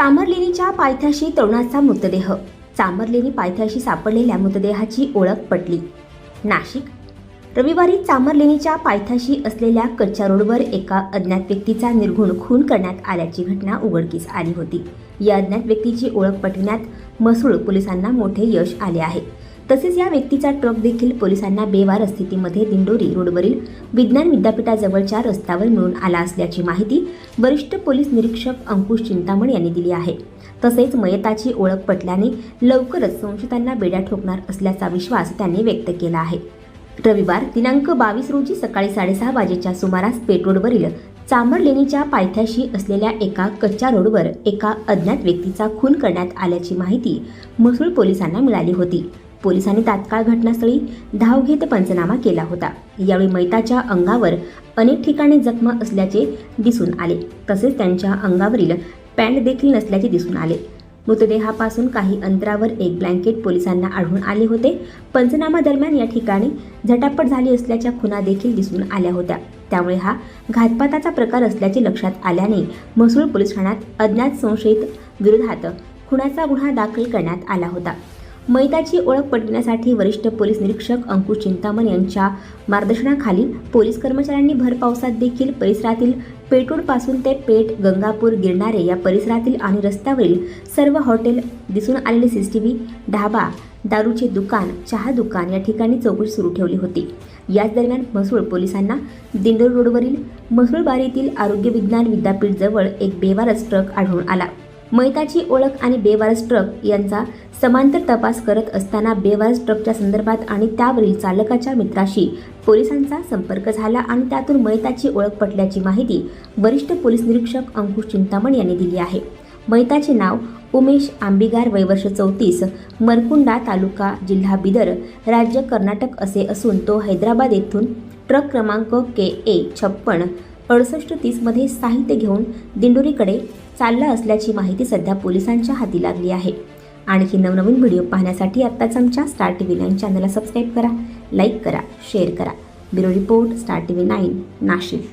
चामरलेणीच्या पायथ्याशी तरुणाचा मृतदेह. चामरलेणी पायथ्याशी सापडलेल्या मृतदेहाची ओळख पटली. नाशिक. रविवारी चामरलेणीच्या पायथ्याशी असलेल्या कच्च्या रोडवर एका अज्ञात व्यक्तीचा निर्घुण खून करण्यात आल्याची घटना उघडकीस आली होती. या अज्ञात व्यक्तीची ओळख पटविण्यात मसूळ पोलिसांना मोठे यश आले आहे. तसेच या व्यक्तीचा ट्रक देखील पोलिसांना बेवार स्थितीमध्ये दिंडोरी रोडवरील विज्ञान विद्यापीठाजवळच्या रस्त्यावर मिळून आला असल्याची माहिती वरिष्ठ पोलीस निरीक्षक अंकुश चिंतामण यांनी दिली आहे. तसेच मयताची ओळख पटल्याने लवकरच संशयितांना बेड्या ठोकणार असल्याचा विश्वास त्यांनी व्यक्त केला आहे. रविवार दिनांक बावीस रोजी सकाळी साडेसहा वाजेच्या सुमारास पेटरोडवरील रोडवरील चांबरलेणीच्या पायथ्याशी असलेल्या एका कच्च्या रोडवर एका अज्ञात व्यक्तीचा खून करण्यात आल्याची माहिती म्हसूळ पोलिसांना मिळाली होती. पोलिसांनी तात्काळ घटनास्थळी धाव घेत पंचनामा केला होता. यावेळी मैताच्या अंगावर अनेक ठिकाणी जखमा असल्याचे दिसून आले. तसेच त्यांच्या अंगावरील पॅन्ट देखील नसल्याचे दिसून आले. मृतदेहापासून काही अंतरावर एक ब्लँकेट पोलिसांना आढळून आले होते. पंचनामा दरम्यान या ठिकाणी झटापट झाली असल्याच्या खुना देखील दिसून आल्या होत्या. त्यामुळे हा घातपाताचा प्रकार असल्याचे लक्षात आल्याने म्हसूळ पोलीस ठाण्यात अज्ञात संशयित विरोधात खुनाचा गुन्हा दाखल करण्यात आला होता. मैताची ओळख पटविण्यासाठी वरिष्ठ पोलीस निरीक्षक अंकुश चिंतामण यांच्या मार्गदर्शनाखाली पोलीस कर्मचाऱ्यांनी भर पावसात देखील परिसरातील पेट्रोलपासून ते पेठ गंगापूर गिरणारे या परिसरातील आणि रस्त्यावरील सर्व हॉटेल दिसून आलेले सीसीटीव्ही ढाबा दारूचे दुकान चहा दुकान या ठिकाणी चौकशी सुरू ठेवली होती. याच दरम्यान म्हसूळ पोलिसांना दिंडोर रोडवरील म्हसूळबारीतील आरोग्य विज्ञान विद्यापीठ जवळ एक बेवारस ट्रक आढळून आला. मैताची ओळख आणि बेवारस ट्रक यांचा समांतर तपास करत असताना बेवारस ट्रकच्या संदर्भात आणि त्यावरील चालकाच्या मित्राशी पोलिसांचा संपर्क झाला आणि त्यातून मैताची ओळख पटल्याची माहिती वरिष्ठ पोलीस निरीक्षक अंकुश चिंतामण यांनी दिली आहे. मैताचे नाव उमेश आंबिगार वयवर्ष चौतीस मरकुंडा तालुका जिल्हा बिदर राज्य कर्नाटक असे असून तो हैदराबाद येथून ट्रक क्रमांक के ए छप्पन अडुसष्ट तीसमध्ये साहित्य घेऊन दिंडोरीकडे चालला असल्याची माहिती सध्या पोलिसांच्या हाती लागली आहे. आणखी नवनवीन व्हिडिओ पाहण्यासाठी आत्ताच आमच्या स्टार टी व्ही नाईन चॅनलला सबस्क्राईब करा लाईक करा शेअर करा. Bureau report star T V nine Nashik.